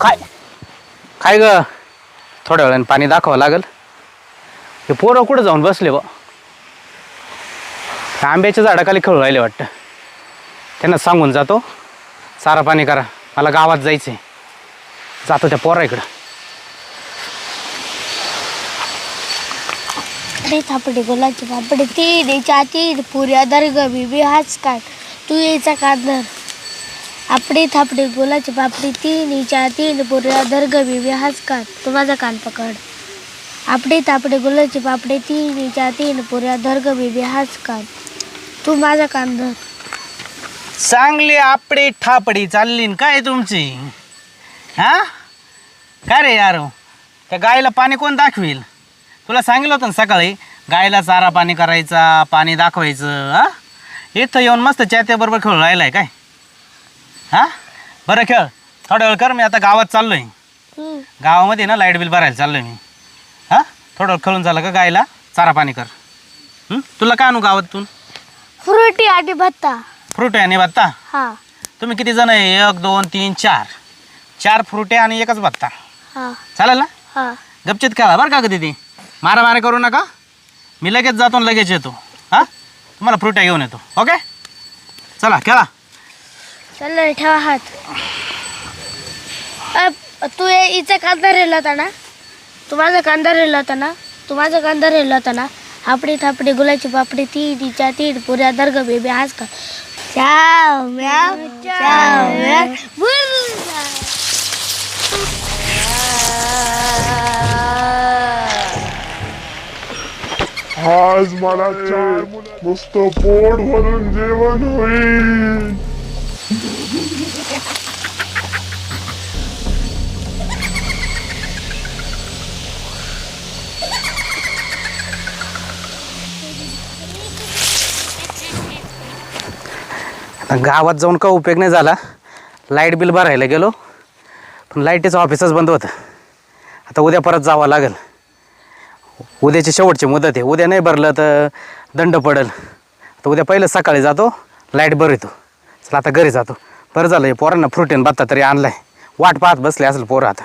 काय? काय ग? थोड्या वेळाने पाणी दाखवावं लागेल. हे पोरं कुठं जाऊन बसले बा आंब्याच्या झाडाखाली खेळू राहिले वाटतं. त्यांना सांगून जातो चारा पाणी करा मला गावात जायचंय. जातो त्या पोरा इकडं. अरे थापडे गोलाचे पापडे तीन चातीन पुऱ्या दर्ग बीबी हाच काढ. तू यायचा काढणार. आपडी थापडी गुलाची पापडी तीन पुऱ्या दर्ग बिबी हाच तू माझा कान पकड. आपडी थापडी गुलाची पापडी पापडे तीन पुऱ्या दर्ग बिबी हाच तू माझा कान धर. चांगली आपडी ठापडी चालली न काय तुमची? हा? काय रे यार? त्या गायला पाणी कोण दाखवील? तुला सांगितलं होतं ना सकाळी गायला चारा पाणी करायचा पाणी दाखवायचं हा? इथं येऊन मस्त बरोबर खेळून राहिलाय काय? हा? बरं खेळ. थोडा वेळ कर मी आता गावात चाललोय. हम्म. गावामध्ये ना लाइट बिल भरायला चाललोय मी. हा? थोडं वेळ खेळून झालं का गायला? चारा पाणी कर. हं? तुला का आणू गावातून? फ्रुटी आणि भत्ता. फ्रूट आणि बत्ता हा. तुम्ही किती जण आहे? एक दोन तीन चार. चार फ्रुटे आणि एकच बत्ता हा. चालेल ना? हा. गपचित खेळा बरं का कधी ती मारा मारा करू नका. मी लगेच जातो आणि लगेच येतो. हां? तुम्हाला फ्रुट्या घेऊन येतो. ओके? चला खेळा. चल ठेवा हात. तू इचा कांदा रेला होता ना? तू माझा कांदा रेला होता ना? तू माझा कांदा रेला होता ना? हापडी थापडी गुलाची पापडी ती तिच्या तीन पुऱ्या दर्ग बेबी आज का? चाव म्याव चाव म्याव. आज मला चार मस्त पोट भरून जेवण होईल. आता गावात जाऊन का उपयोग नाही झाला. लाइट बिल भरायला गेलो. पण लाईटीचं ऑफिसच बंद होतं. आता उद्या परत जावं लागेल. उद्याची शेवटची मुदत आहे. उद्या नाही भरलं तर दंड पडेल. तर उद्या पहिलं सकाळी जातो लाइट भरतो. चला आता घरी जातो. बरं झालं हे पोरांना फ्रुटीन बत्ता तरी आणलाय. वाट पाहत बसले असेल पोरं आता.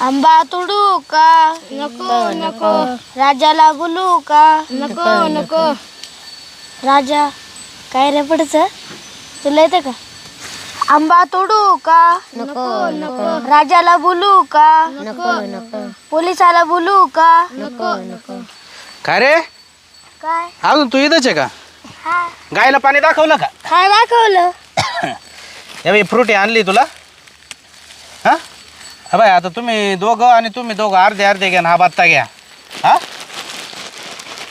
आंबा तोडू का? नको नको. राजाला बोलू का? नको नको. राजा काय रे पडचं तुला येतं का? आंबा तोडू का? नको नको. राजाला बोलू का? नको नको. पोलिसाला बोलू का? नको नको. काय रे? काय? अजून तू इथंच आहे का? हा. गायला पाणी दाखवलं का? काय दाखवलं? या बाई फ्रुटी आणली तुला? हां? हा बाय आता तुम्ही दोघं आणि तुम्ही दोघं अर्धे अर्धे घ्या आणि हा बत्ता घ्या. हां?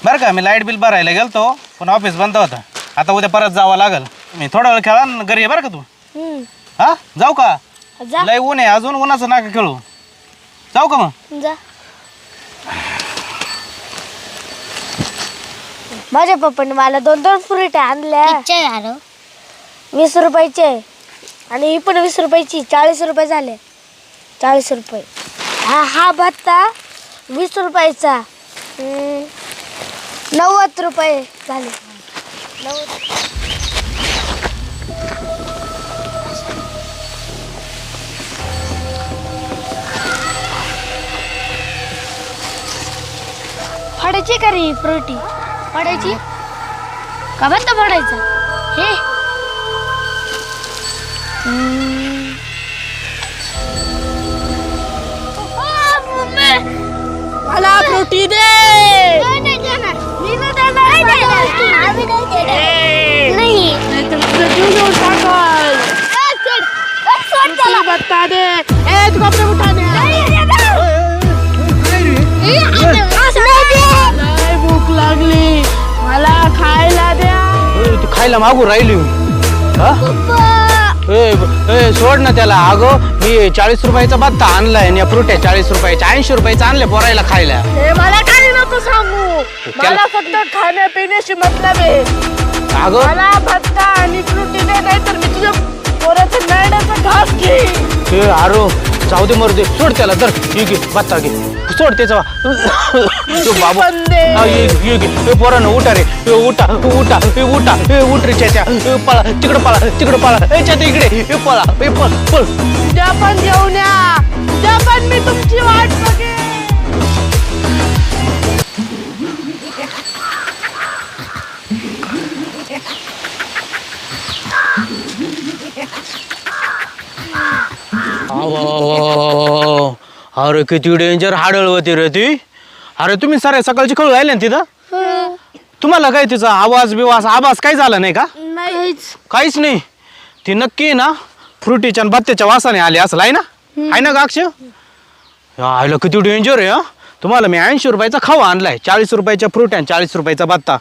बरं का मी लाइट बिल भरायला गेलतो पण ऑफिस बंद होतं. आता उद्या परत जावं लागेल. मी थोडा वेळ खेळा आणि घरी ये बरं का तू? हम्म. हां? जाऊ का? जा. लय ऊन आहे अजून उन्हाचं नाका खेळू. जाऊ का मग? जा. माझ्या पप्पाने मला दोन दोन फ्रुट आणल्या वीस रुपयाचे. आणि ही पण वीस रुपयाची चाळीस रुपये झाले. चाळीस रुपये. हा हा भत्ता वीस रुपयाचा. हम्म, नव्वद रुपये झाले. फाडायची का रे फ्रुटी फाडायची? का बंद फाडायचं? हे. मला फ्रुटी दे. बता दे ए तू कपडे उठाने लय भूक लागली मला खायला द्या तू खायला मागू राहिली हा? ए सोड ना त्याला. अगं मी चाळीस रुपयाचा बत्ता आणलाय आणि या फ्रुट्या चाळीस रुपयाच्या ऐंशी रुपयाचा आणले पोरायला खायला. मला नको सांगू. मला फक्त खाण्यापिण्याशी मतलब आहे. अगं? मला भत्ता आणि फ्रुटी दे नाही तर मी तुझ्या पोराचं घास घेईन. आरो जाऊ दे मरू दे. सोड त्याला तर ये घे बत्ता घे. सोड त्याचा. तो बाबू. हा, ये ये घे. ए, पोरांनो उठा रे. ए, उठा उठा ए, उठा. ए, उठ रे चाच्या ए, पळा. तिकडं पळा तिकडं पळा. ए इकडे. ए, पळा. ए, पळ पळ. द्या पण घेऊन या. द्या पण मी तुमची वाट बघेन. अहो, अरे किती डेंजर हाडळ होती रे ती. अरे तुम्ही सारे सकाळची खळू राहिले ना तिथं? तुम्हाला काय तिचा आवाज बिवाज आवाज काय झाला नाही का? काहीच काहीच नाही. ती नक्की ना फ्रुटीच्या आणि बत्त्याच्या वासाने आली असं आहे ना? आहे ना गाक्ष? आयला किती डेंजर आहे हा? तुम्हाला मी ऐंशी रुपयाचा खावा आणलाय चाळीस रुपयाच्या फ्रूट आणि चाळीस रुपयाचा बत्ता.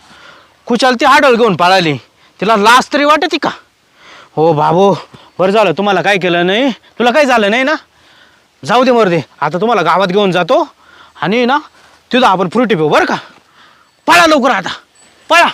कुशाल ती हाडळ घेऊन पळाली. तिला लाज तरी वाटते का? हो बाबू बरं झालं. तुम्हाला काय केलं नाही? तुला काय झालं नाही ना? जाऊ दे मरदे आता तुम्हाला गावात घेऊन जातो आणि ना तिथं आपण फ्रुटी पिऊ. बरं का? पळा लवकर आता. पळा.